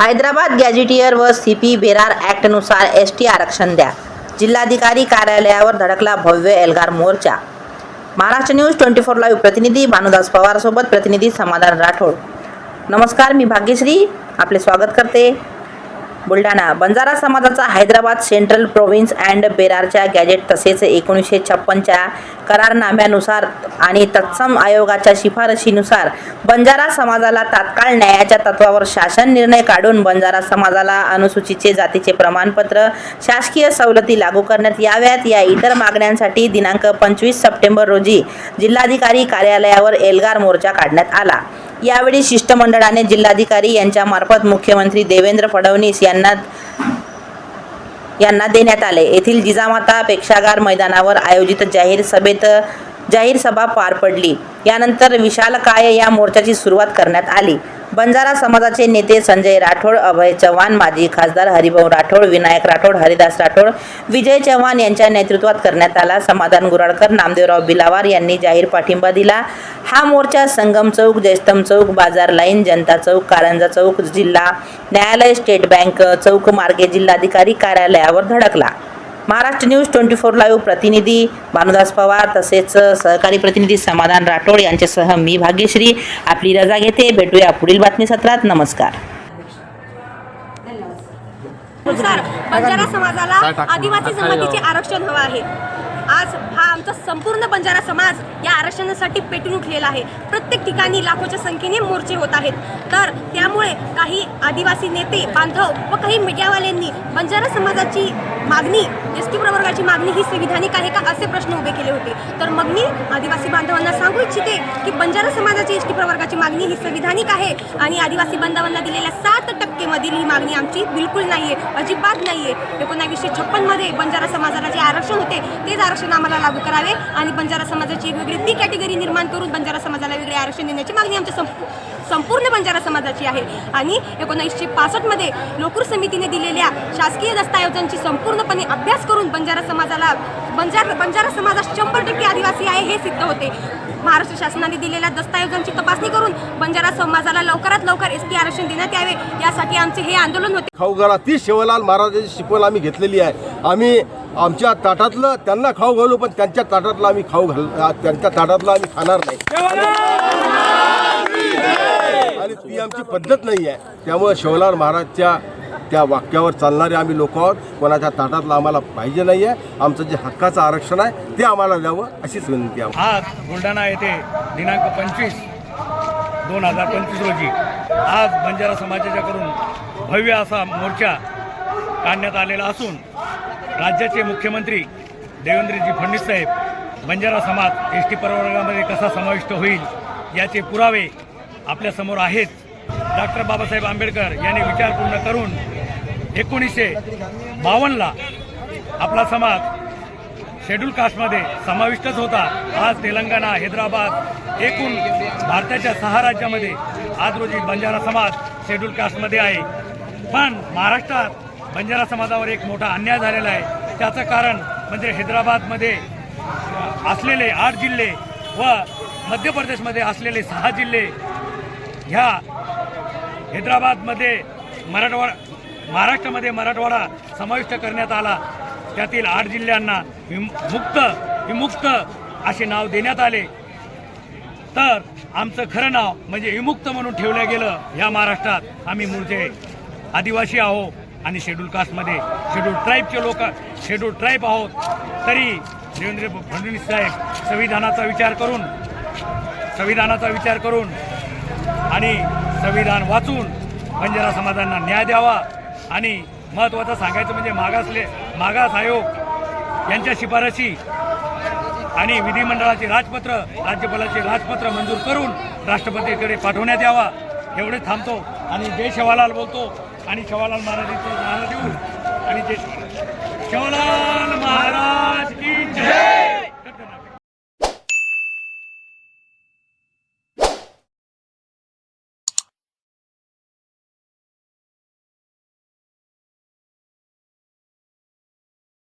Hyderabad gazetteer व C P Berar ॲक्टनुसार S T आरक्षण द्या. जिल्हाधिकारी कार्यालयावर धडकला भव्य एल्गार मोर्चा. Maharashtra news twenty four live प्रतिनिधी भानुदास पवारसोबत प्रतिनिधी समाधान राठोड. नमस्कार मी भाग्यश्री. आपले स्वागत करते. बुलढाणा. बंजारा समाजाचा हैदराबाद सेंट्रल प्रोव्हिन्स अँड बेरारच्या गॅजेट तसेच एकोणीसशे छप्पनच्या करारनाम्यानुसार आणि तत्सम आयोगाच्या शिफारशीनुसार बंजारा समाजाला तात्काळ न्यायाच्या तत्वावर शासन निर्णय काढून बंजारा समाजाला अनुसूचीचे जातीचे प्रमाणपत्र शासकीय सवलती लागू करण्यात याव्यात. या इतर मागण्यांसाठी दिनांक पंचवीस सप्टेंबर रोजी जिल्हाधिकारी कार्यालयावर एल्गार मोर्चा काढण्यात आला. यावेळी शिष्टमंडळाने जिल्हाधिकारी यांच्या मार्फत मुख्यमंत्री देवेंद्र फडणवीस यांना यांना देण्यात आले. येथील जिजामाता पेक्षागार मैदानावर आयोजित जाहीर सभेत जाहीर सभा पार पडली. यानंतर विशालकाय या मोर्चाची सुरुवात करण्यात आली? बंजारा समाजाचे नेते संजय राठोड अभय चव्हाण माजी खासदार हरिभाऊ राठोड विनायक राठोड हरिदास राठोड विजय चव्हाण यांच्या नेतृत्वात करण्यात आला. समाधान गुराडकर नामदेवराव बिलावार यांनी जाहीर पाठिंबा दिला. हा मोर्चा संगम चौक जयस्तंभ चौक बाजार लाईन जनता चौक कारंजा चौक जिल्हा न्यायालय स्टेट बँक चौक मार्गे जिल्हाधिकारी कार्यालयावर धडकला. Maharashtra news twenty four live प्रतिनिधी भानुदास पवार तसेच सहकारी प्रतिनिधी समाधान राठोड यांच्यासह मी भाग्यश्री. आपली रजा घेते. भेटूया पुढील बातमी सत्रात नमस्कार. बंजारा समाजाला आदिवासी जमातीचे आरक्षण हवं आहे. आज हा आमचा संपूर्ण बंजारा समाज या आरक्षणासाठी पेटून उठलेला आहे. प्रत्येक ठिकाणी लाखोच्या संख्येने मोर्चे होत आहेत. तर त्यामुळे काही आदिवासी नेते बांधव व काही मीडियावाल्यांनी बंजारा समाजाची मागणी एस टी प्रवर्गाची मागणी ही संविधानिक आहे का असे प्रश्न उभे केले होते. तर मग मी आदिवासी बांधवांना सांगू इच्छिते की बंजारा समाजाची एस टी प्रवर्गाची मागणी ही संविधानिक आहे आणि आदिवासी बांधवांना दिलेल्या सात टक्केमधील ही मागणी आमची बिलकुल नाही आहे अजिबात नाही आहे एकोणावीसशे छप्पनमध्ये बंजारा समाजाला जे आरक्षण होते तेच आरक्षण आम्हाला लागू करावे आणि बंजारा समाजाची एक वेगळी बी कॅटेगरी निर्माण करून बंजारा समाजाला वेगळे आरक्षण देण्याची मागणी आमच्या संप संपूर्ण बंजारा समाजाची आहे. आणि एकोणीसशे पासष्टमध्ये लोकूर समितीने दिलेल्या शासकीय दस्तऐवजांची संपूर्णपणे अभ्यास करून बंजारा समाजाला बंजारा बंजारा समाजात शंभर टक्के आदिवासी आहे हे सिद्ध होते. महाराष्ट्र शासनाने दिलेल्या दस्तऐवजांची तपासणी करून बंजारा समाजाला लवकरात लवकर एस टी आरक्षण देण्यात यावे यासाठी आमचे हे आंदोलन होते. खाऊ घाला. ती शिवलाल महाराजांची शिकवण आम्ही घेतलेली आहे. आम्ही आमच्या ताटातलं त्यांना खाऊ घालू पण त्यांच्या ताटातलं आम्ही खाऊ घाल त्यांच्या ताटातलं आम्ही खाणार नाही. आणि ती आमची पद्धत नाही आहे. त्यामुळे शिवलाल महाराजच्या त्या वाक्यावर चालणारे आम्ही लोक आहोत. कोणाच्या ताटातलं आम्हाला पाहिजे नाही आहे आमचं जे हक्काचं आरक्षण आहे ते आम्हाला द्यावं अशीच विनंती आहे आज बुलढाणा येथे दिनांक पंचवीस दोन हजार पंचवीस रोजी आज बंजारा समाजाच्याकडून भव्य असा मोर्चा काढण्यात आलेला असून राज्याचे मुख्यमंत्री देवेंद्रजी फडणवीस साहेब बंजारा समाज एस टी प्रवर्गामध्ये कसा समाविष्ट होईल याचे पुरावे आपल्यासमोर आहेत. डॉक्टर बाबासाहेब आंबेडकर यांनी विचार पूर्ण करून एकोणीसशे बावन्नला आपला समाज शेड्यूल कास्टमध्ये समाविष्टच होता. आज तेलंगणा हैदराबाद एकूण भारताच्या सहा राज्यामध्ये आज रोजी बंजारा समाज शेड्यूल कास्टमध्ये आहे. पण महाराष्ट्रात बंजारा समाजावर एक मोठा अन्याय झालेला आहे. त्याचं कारण म्हणजे हैदराबादमध्ये असलेले आठ जिल्हे व मध्य प्रदेशमध्ये असलेले सहा जिल्हे ह्या हैदराबादमध्ये मराठवाडा महाराष्ट्रामध्ये मराठवाडा समाविष्ट करण्यात आला. त्यातील आठ जिल्ह्यांना विम- मुक्त विमुक्त असे नाव देण्यात आले. तर आमचं खरं नाव म्हणजे विमुक्त म्हणून ठेवलं गेलं ह्या महाराष्ट्रात. आम्ही मूळचे आदिवासी आहो आणि शेड्यूल कास्टमध्ये शेड्यूल ट्राईबचे लोक शेड्यूल ट्राईब आहोत. तरी देवेंद्र फडणवीस साहेब संविधानाचा विचार करून संविधानाचा विचार करून आणि संविधान वाचून बंजारा समाजांना न्याय द्यावा. आणि महत्त्वाचं सांगायचं म्हणजे मागासले मागास आयोग यांच्या शिफारशी आणि विधिमंडळाचे राजपत्र राज्यपालाचे राजपत्र मंजूर करून राष्ट्रपतीकडे पाठवण्यात यावा. एवढे थांबतो आणि जय शेवालाल बोलतो. आणि शेवालाल महाराजांचं नारा देऊ आणि जय शेवालाल